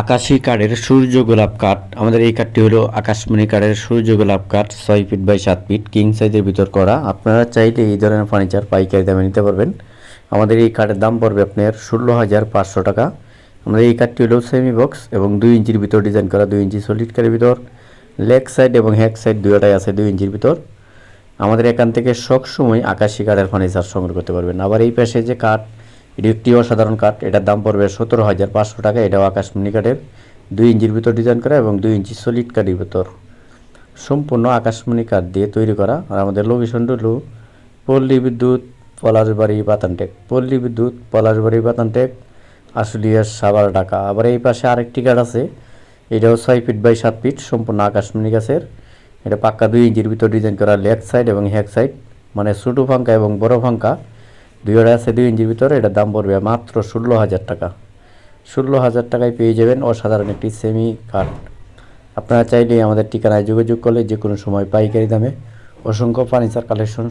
আকাশী কাঠের সূর্য গোলাপ কাঠ। আমাদের এই কাঠটি হলো আকাশমণি কাঠের সূর্য গোলাপ কাঠ, ছয় ফিট বাই সাত ফিট কিং সাইজের ভিতর করা। আপনারা চাইলে এই ধরনের ফার্নিচার পাইকারি দামে নিতে পারবেন। আমাদের এই কাঠের দাম পড়বে আপনার ষোলো হাজার পাঁচশো টাকা। আমাদের এই কাঠটি হলো সেমি বক্স এবং দুই ইঞ্চির ভিতর ডিজাইন করা, দুই ইঞ্চি সলিড কাঠের ভিতর। লেগ সাইড এবং হ্যাক সাইড দুয়োটাই আছে দুই ইঞ্চির ভিতর। আমাদের এখান থেকে সব সময় আকাশি কাঠের ফার্নিচার সংগ্রহ করতে পারবেন। আবার এই পাশে যে কাঠ এটি একটি অসাধারণ কাঠ। এটার দাম পড়বে সতেরো হাজার পাঁচশো টাকা। এটাও আকাশমণি কাঠের দুই ইঞ্চির ভিতর ডিজাইন করা এবং দুই ইঞ্চি সলিড কাঠের ভিতর। সম্পূর্ণ আকাশমণি কাঠ দিয়ে তৈরি করা। আর আমাদের লোকেশনটা হলো পল্লী বিদ্যুৎ, পলাশবাড়ি, বাতানটেক। পল্লী বিদ্যুৎ, পলাশবাড়ি, বাতানটেক, আশুলিয়া, সাভার, ঢাকা। আবার এই পাশে আরেকটি কাঠ আছে। এটাও ছয় ফিট বাই সাত ফিট, সম্পূর্ণ আকাশমণি গাছের। এটা পাক্কা দুই ইঞ্চির ভিতর ডিজাইন করা লেগ সাইড এবং হ্যাক সাইড। মানে ছোটো ফাঙ্কা এবং বড় ফাঙ্কা। দুইটা আছে, দুই ইঞ্চির ভিতরে, এটার দাম পড়বে মাত্র ষোলো হাজার টাকা। ষোলো হাজার টাকায় পেয়ে যাবেন অসাধারণ একটি সেমি কাঠ আপনারা চাইলে আমাদের ঠিকানায় যোগাযোগ করলে যে কোনো সময় পাইকারি দামে অসংখ্য ফার্নিচার কালেকশন